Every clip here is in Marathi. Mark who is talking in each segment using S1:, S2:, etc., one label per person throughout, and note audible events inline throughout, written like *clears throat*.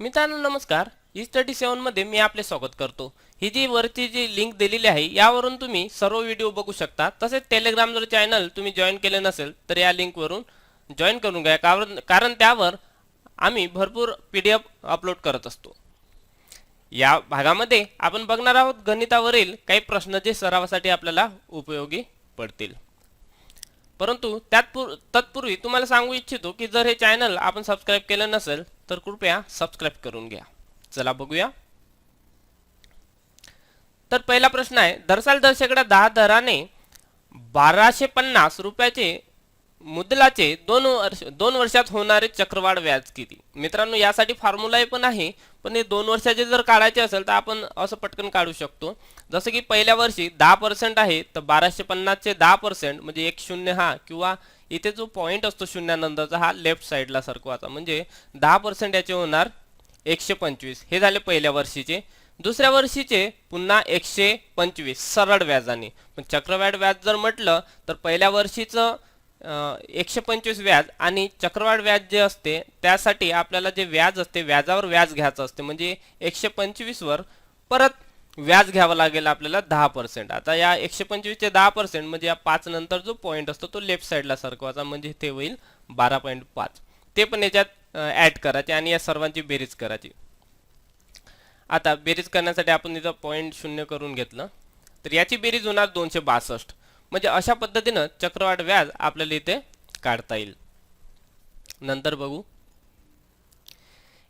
S1: मित्रांनो नमस्कार. ई स्टडी सेवनमध्ये मी आपले स्वागत करतो. ही जी वरती जी लिंक दिलेली आहे यावरून तुम्ही सर्व व्हिडिओ बघू शकता. तसेच टेलिग्राम जर चॅनल तुम्ही जॉईन केले नसेल तर या लिंकवरून जॉईन करून घ्या. कारण कारण त्यावर आम्ही भरपूर पी डी एफ अपलोड करत असतो. या भागामध्ये आपण बघणार आहोत गणितावरील काही प्रश्न जे सरावासाठी आपल्याला उपयोगी पडतील. परंतु त्यात तत्पूर्वी तुम्हाला सांगू इच्छितो की जर हे चॅनल आपण सबस्क्राईब केलं नसेल तर कृपया सबस्क्राईब करून घ्या. चला बघूया. तर पहिला प्रश्न आहे दरसाल दर दहा दराने बाराशे पन्नास रुपयाचे मुद्दलाचे दोन वर्ष दोन वर्षात होणारे चक्रवाढ व्याज किती? मित्रांनो यासाठी फॉर्म्युला पण आहे पण हे दोन वर्षाचे जर काढायचे असेल तर आपण असं पटकन काढू शकतो. जसं की पहिल्या वर्षी दहा पर्सेंट आहे तर बाराशे पन्नासचे दहा पर्सेंट म्हणजे एक शून्य हा किंवा इथे जो पॉईंट असतो शून्यानंतरचा हा लेफ्ट साईडला सरकवाचा म्हणजे दहा पर्सेंट याचे होणार एकशे पंचवीस. हे झाले पहिल्या वर्षीचे. दुसऱ्या वर्षीचे पुन्हा एकशे पंचवीस सरळ व्याजाने. पण चक्रवाढ व्याज जर म्हटलं तर पहिल्या वर्षीचं एकशे पंचवीस व्याज आणि चक्रवाढ व्याज जे असते त्यासाठी आपल्याला जे व्याज असते व्याजावर व्याज घ्यायचं असते. म्हणजे एकशे पंचवीसवर परत व्याज घ्यावं लागेल आपल्याला दहा पर्सेंट आता या एकशे पंचवीसचे दहा पर्सेंट म्हणजे या पाच नंतर जो पॉईंट असतो तो लेफ्ट साईडला सरकवायचा म्हणजे ते होईल बारा पॉईंट पाच. ते पण याच्यात ॲड करायचे आणि या सर्वांची बेरीज करायची. आता बेरीज करण्यासाठी आपण इथं पॉईंट शून्य करून घेतलं. तर याची बेरीज होणार दोनशे बासष्ट. म्हणजे अशा पद्धतीनं चक्रवाढ व्याज आपल्याला इथे काढता येईल. नंतर बघू.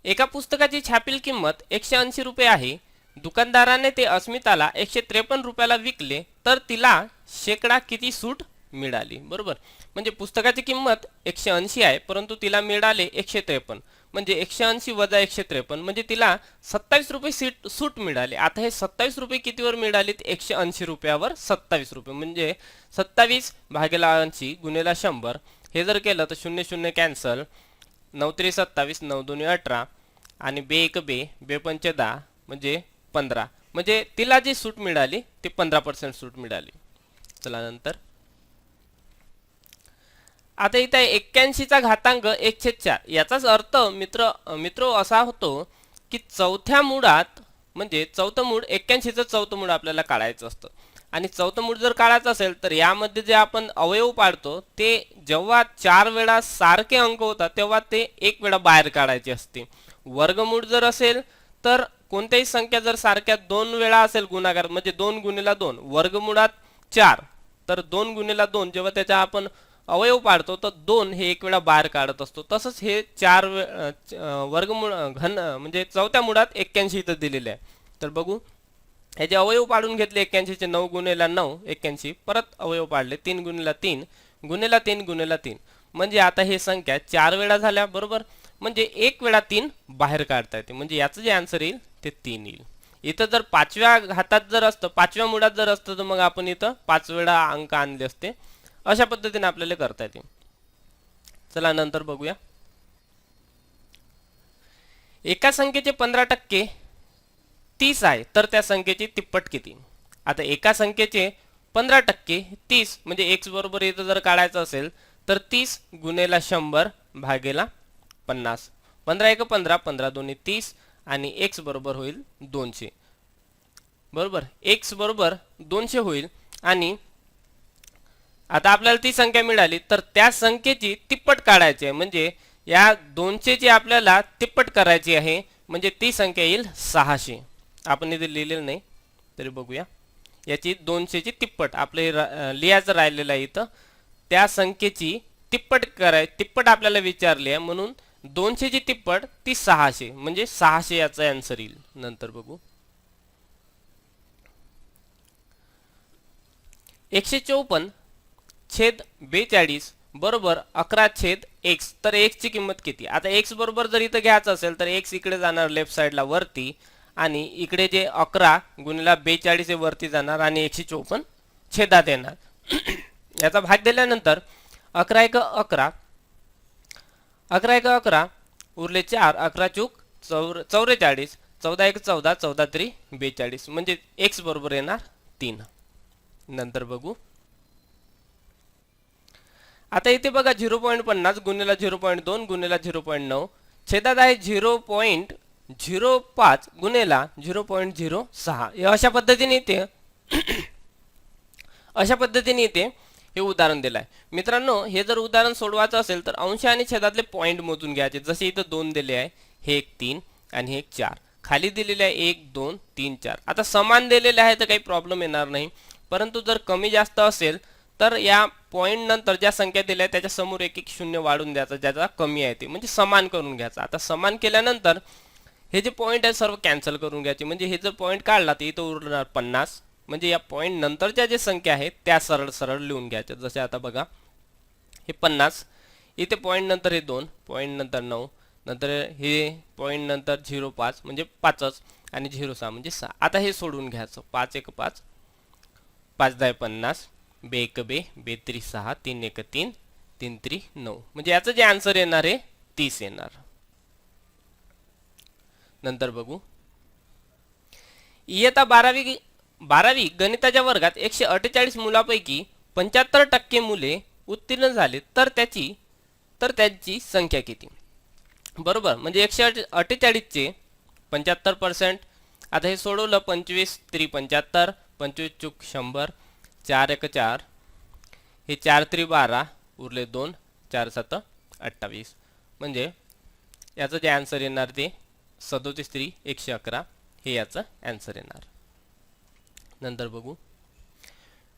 S1: एका पुस्तकाची छापील किंमत एकशे ऐंशी रुपये आहे. दुकानदाराने ते अस्मिताला एकशे त्रेपन्न रुपयाला विकले तर तिला शेकडा किती सूट मिळाली. बरोबर? म्हणजे पुस्तकाची किंमत एकशे ऐंशी आहे परंतु तिला मिळाले एकशे त्रेपन्न. म्हणजे एकशे ऐंशी वजा एकशे त्रेपन्न म्हणजे तिला सत्तावीस रुपये सीट सूट मिळाली. आता हे सत्तावीस रुपये कितीवर मिळालीत? एकशे ऐंशी रुपयावर सत्तावीस रुपये. म्हणजे सत्तावीस भागेला ऐंशी गुन्हेला शंभर. हे जर केलं तर शून्य शून्य कॅन्सल नऊ त्रे सत्तावीस नऊ दोन्ही अठरा आणि बे एक बे बेपंच दहा म्हणजे पंधरा. म्हणजे तिला जी सूट मिळाली ती पंधरा पर्सेंट सूट मिळाली. चला नंतर. आता इथं एक्क्याऐंशीचा घातांक एकशे चार याचाच अर्थ मित्र मित्र असा होतो की चौथ्या मुळात म्हणजे चौथं मूळ एक्क्याऐंशीचं चौथं मूळ आपल्याला काढायचं असतं. आणि चौथं मूळ जर काढायचं असेल तर यामध्ये जे आपण अवयव पाडतो ते जेव्हा चार वेळा सारखे अंक होतात तेव्हा ते एक वेळा बाहेर काढायचे असते. वर्गमूळ जर असेल तर कोणत्याही संख्या जर सारख्या दोन वेळा असेल गुणाकार म्हणजे दोन गुणिला दोन वर्गमुळात चार तर दोन गुणिला दोन जेव्हा त्याच्या आपण अवयव पाडतो तर दोन हे एक वेळा बाहेर काढत असतो. तसंच हे चार वर्गमूळ घन म्हणजे चौथ्या मुळात एक्क्याऐंशी इथं दिलेले आहे. तर बघू. ह्याचे अवयव पाडून घेतले एक्क्याऐंशीचे नऊ गुन्हेला नऊ एक्क्याऐंशी. परत अवयव पाडले तीन गुन्हेला तीन गुन्हेला तीन गुन्हेला तीन. म्हणजे आता हे संख्या चार वेळा झाल्या बरोबर? म्हणजे एक वेळा तीन बाहेर काढता येते. म्हणजे याचं जे आन्सर येईल ते तीन येईल. इथं जर पाचव्या हातात जर असतं पाचव्या मुळात जर असतं तर मग आपण इथं पाच वेळा अंक आणले असते. अशा पद्धतीने आपल्याला करता येते. चला नंतर बघूया. एका संख्येचे पंधरा टक्के तीस आहे तर त्या संख्येची तिप्पट किती? आता एका संख्येचे पंधरा टक्के तीस म्हणजे एक्स बरोबर इथं जर काढायचं असेल तर तीस गुन्हेला शंभर भागेला पन्नास. पंधरा एक पंधरा पंधरा दोन्ही तीस आणि एक्स बरोबर होईल दोनशे. बरोबर? एक्स बरोबर दोनशे होईल आणि आता आपल्याला ती संख्या मिळाली तर त्या संख्येची तिप्पट काढायची आहे. म्हणजे या दोनशेची आपल्याला तिप्पट करायची आहे म्हणजे ती संख्या येईल सहाशे. आपण इथे लिहिलेलं नाही तरी बघूया. याची दोनशेची तिप्पट आपलं हे लिहायचं राहिलेलं आहे इथं. त्या संख्येची तिप्पट कराय तिप्पट आपल्याला विचारली आहे म्हणून दोनशेची तिप्पट ती सहाशे. म्हणजे सहाशे याचा आन्सर येईल. नंतर बघू. एकशे चौपन्न छेद बेचाळीस बरोबर अकरा छेद एक्स तर एक्सची किंमत किती? आता एक्स बरोबर जर इथं घ्यायचं असेल तर एक्स इकडे जाणार लेफ्ट साईडला वरती आणि इकडे जे अकरा गुणिला बेचाळीस हे वरती जाणार आणि एकशे चौपन्न छेदात येणार. *clears throat* याचा भाग दिल्यानंतर अकरा एक अकरा अकरा एक अकरा उरले चार अकरा चूक चौर चौवेचाळीस चौदा एक चौदा चौदा तरी बेचाळीस. म्हणजे एक्स बरोबर येणार तीन. नंतर बघू. आता इथे बघा झिरो पॉईंट पन्नास गुन्हेला झिरो पॉईंट दोन गुन्हेला झिरो पॉईंट नऊ. छेदात आहे झिरो पॉईंट झिरो पाच गुन्हेला झिरो पॉईंट झिरो सहा. हे अशा पद्धतीने इथे अशा पद्धतीने इथे हे उदाहरण दिलं आहे मित्रांनो हे जर उदाहरण सोडवायचं असेल तर अंश आणि छेदातले पॉईंट मोजून घ्यायचे. जसे इथं दोन दिले आहे हे एक तीन आणि हे एक चार. खाली दिलेले आहे एक दोन तीन चार. आता समान दिलेले आहे तर काही प्रॉब्लेम येणार नाही. परंतु जर कमी जास्त असेल तर या पॉईंट नंतर ज्या संख्या दिल्या आहेत त्याच्यासमोर एक एक शून्य वाढून द्यायचा ज्याचा कमी आहे ते. म्हणजे समान करून घ्यायचा. आता समान केल्यानंतर हे जे पॉईंट आहे सर्व कॅन्सल करून घ्यायचे. म्हणजे हे जर पॉईंट काढला तर इथं उरणार पन्नास. म्हणजे या पॉईंट नंतरच्या ज्या संख्या आहेत त्या सरळ सरळ लिहून घ्यायच्या. जसे आता बघा हे पन्नास. इथे पॉईंट नंतर हे दोन पॉईंट नंतर नऊ. नंतर हे पॉईंट नंतर झिरो पाच म्हणजे पाचच. आणि झिरो सहा म्हणजे सहा. आता हे सोडून घ्यायचं. पाच एक पाच. पाच दहा पन्नास. बे एक बे बेत्री सहा तीन एक तीन तीन त्री नऊ. म्हणजे याचं जे आन्सर येणार आहे तीस येणार. नंतर बघू. इयता बारावी बारावी गणिताच्या वर्गात एकशे अठ्ठेचाळीस मुलापैकी पंच्याहत्तर टक्के मुले उत्तीर्ण झाले तर त्याची तर त्यांची संख्या किती? बरोबर म्हणजे एकशे अठ्ठेचाळीसचे पंच्याहत्तर पर्सेंट आता हे सोडवलं पंचवीस त्री पंच्याहत्तर पंचवीस चूक शंभर. चार एक चार. हे चार त्री बारा उरले दोन चार सात अठ्ठावीस. म्हणजे याचं जे ॲन्सर येणार ते सदोतीस त्री एकशे अकरा हे याचं ॲन्सर येणार. नंतर बघू.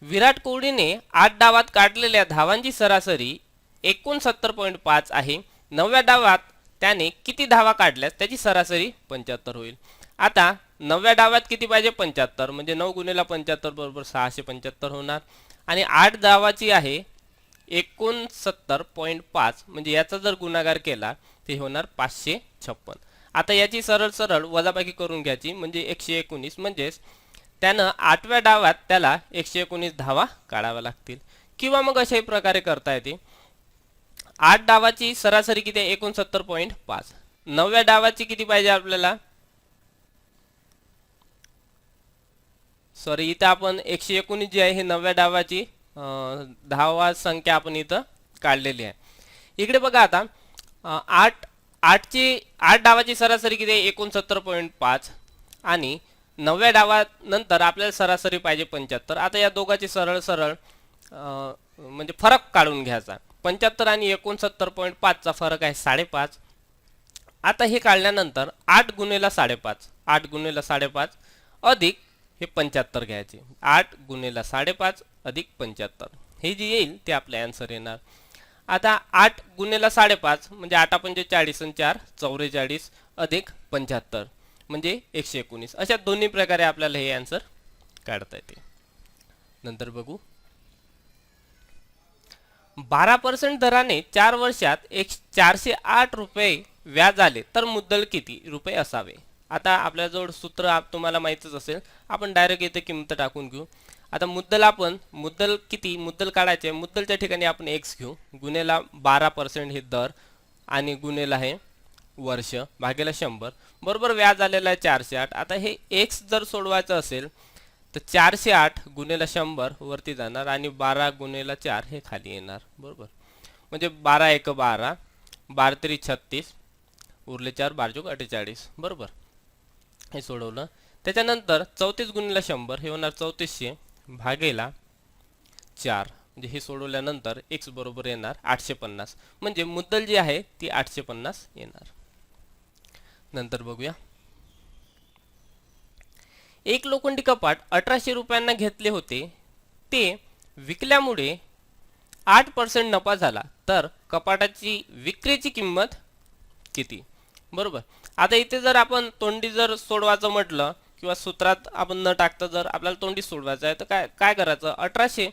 S1: विराट कोहलीने आठ डावात काढलेल्या धावांची सरासरी एकोणसत्तर पॉईंट पाच आहे. नवव्या डावात त्याने किती धावा काढल्यास त्याची सरासरी पंच्याहत्तर होईल. आता नवव्या डावात किती पाहिजे? पंच्याहत्तर. म्हणजे नऊ गुन्हेला पंच्याहत्तर बरोबर सहाशे पंच्याहत्तर होणार. आणि आठ डावाची आहे एकोणसत्तर पॉईंट पाच. म्हणजे याचा जर गुणाकार केला ते होणार पाचशे छप्पन. आता याची सरळ सरळ वजाबाकी करून घ्यायची म्हणजे एकशे एकोणीस. म्हणजेच त्यानं आठव्या डावात त्याला एकशे एकोणीस धावा काढाव्या लागतील. किंवा मग अशाही प्रकारे करता येते. आठ डावाची सरासरी किती आहे? एकोणसत्तर पॉईंट पाच. नवव्या डावाची किती पाहिजे आपल्याला? सॉरी इथं आपण एकशे एकोणीस जी आहे ही नवव्या डावाची अं, दहावा संख्या आपण इथं काढलेली आहे. इकडे बघा आता आठ आठची आठ डावाची सरासरी किती आहे? एकोणसत्तर पॉईंट पाच. आणि नवव्या डावानंतर आपल्याला सरासरी पाहिजे पंच्याहत्तर. आता या दोघांची सरळ सरळ म्हणजे फरक काढून घ्यायचा. पंच्याहत्तर आणि एकोणसत्तर पॉईंट पाचचा फरक आहे साडेपाच. आता हे काढल्यानंतर आठ गुन्हेला साडेपाच. आठ गुन्हेला साडेपाच अधिक हे पंच्याहत्तर घ्यायचे. आठ गुन्हेला साडेपाच अधिक पंच्याहत्तर. हे जे येईल ते आपले आन्सर येणार. आता आठ गुन्हेला साडेपाच म्हणजे आठ पंचे चाळीस आणि चार चौवेचाळीस अधिक पंच्याहत्तर म्हणजे एकशे एकोणीस. अशा दोन्ही प्रकारे आपल्याला हे आन्सर काढता येते. नंतर बघू. बारा पर्सेंट दराने चार वर्षात एक चारशे आठ रुपये व्याज आले तर मुद्दल किती? रुपये असावे. आता आपल्याजवळ सूत्र आप तुम्हाला माहीतच असेल. आपण डायरेक्ट इथे किंमत टाकून घेऊ. आता मुद्दल आपण मुद्दल किती? मुद्दल काढायचे मुद्दलच्या ठिकाणी आपण एक्स घेऊ. गुन्हेला बारा पर्सेंट हे दर आणि गुन्हेला आहे वर्ष. भागेला शंभर. बरोबर व्याज आलेलं आहे चारशे आठ. आता हे एक्स जर सोडवायचं असेल तर चारशे आठ गुन्हेला शंभर वरती जाणार आणि बारा गुन्हेला चार हे खाली येणार. बरोबर? म्हणजे बारा एक बारा. बारा तरी छत्तीस. उरले चार बारजूक अठ्ठेचाळीस. बरोबर? हे सोडवलं. त्याच्यानंतर चौतीस गुणीला शंभर हे होणार चौतीसशे भागेला चार. म्हणजे हे सोडवल्यानंतर एक्स बरोबर येणार आठशे पन्नास. म्हणजे मुद्दल जी आहे ती आठशे पन्नास येणार. नंतर बघूया. एक लोखंडी कपाट अठराशे रुपयांना घेतले होते. ते विकल्यामुळे आठ पर्सेंट नफा झाला. तर कपाटाची विक्रीची किंमत किती? बरोबर. आता इथे जर आपण तोंडी जर सोडवायचं म्हटलं किंवा सूत्रात आपण न टाकता जर आपल्याला तोंडी सोडवायचं आहे तर काय काय करायचं? अठराशे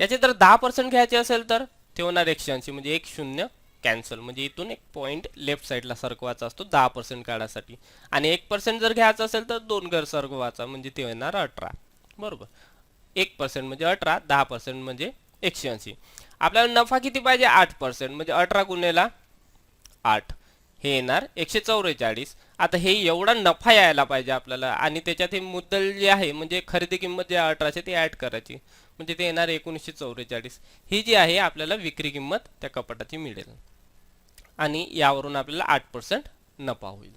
S1: याचे जर दहा पर्सेंट घ्यायचे असेल तर ते होणार एकशे ऐंशी म्हणजे एक शून्य कॅन्सल म्हणजे इथून एक पॉईंट लेफ्ट साईडला सरकवायचा असतो दहा पर्सेंट काढासाठी. आणि एक पर्सेंट जर घ्यायचं असेल तर दोन घर सरकवायचा म्हणजे ते येणार अठरा. बरोबर. एक पर्सेंट म्हणजे अठरा दहा पर्सेंट म्हणजे एकशे ऐंशी. आपल्याला नफा किती पाहिजे? आठ पर्सेंट म्हणजे अठरा गुन्हेला आठ. हे येणार एकशे चौवेचाळीस. आता हे एवढा नफा यायला पाहिजे आपल्याला. आणि त्याच्यात हे मुद्दल जे आहे म्हणजे खरेदी किंमत जे अठराशे ती ॲड करायची. म्हणजे ते येणार एकोणीसशे चौवेचाळीस. ही जी आहे आपल्याला विक्री किंमत त्या कपाटाची मिळेल. आणि यावरून आपल्याला आठ पर्सेंट नफा होईल.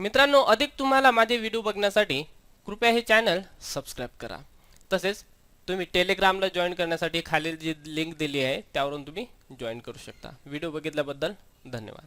S1: मित्रांनो अधिक तुम्हाला माझे व्हिडिओ बघण्यासाठी कृपया हे चॅनल सबस्क्राईब करा. तसेच तुम्ही टेलिग्रामला जॉईन करण्यासाठी खालील जी लिंक दिली आहे त्यावरून तुम्ही जॉईन करू शकता. व्हिडिओ बघितल्याबद्दल धन्यवाद.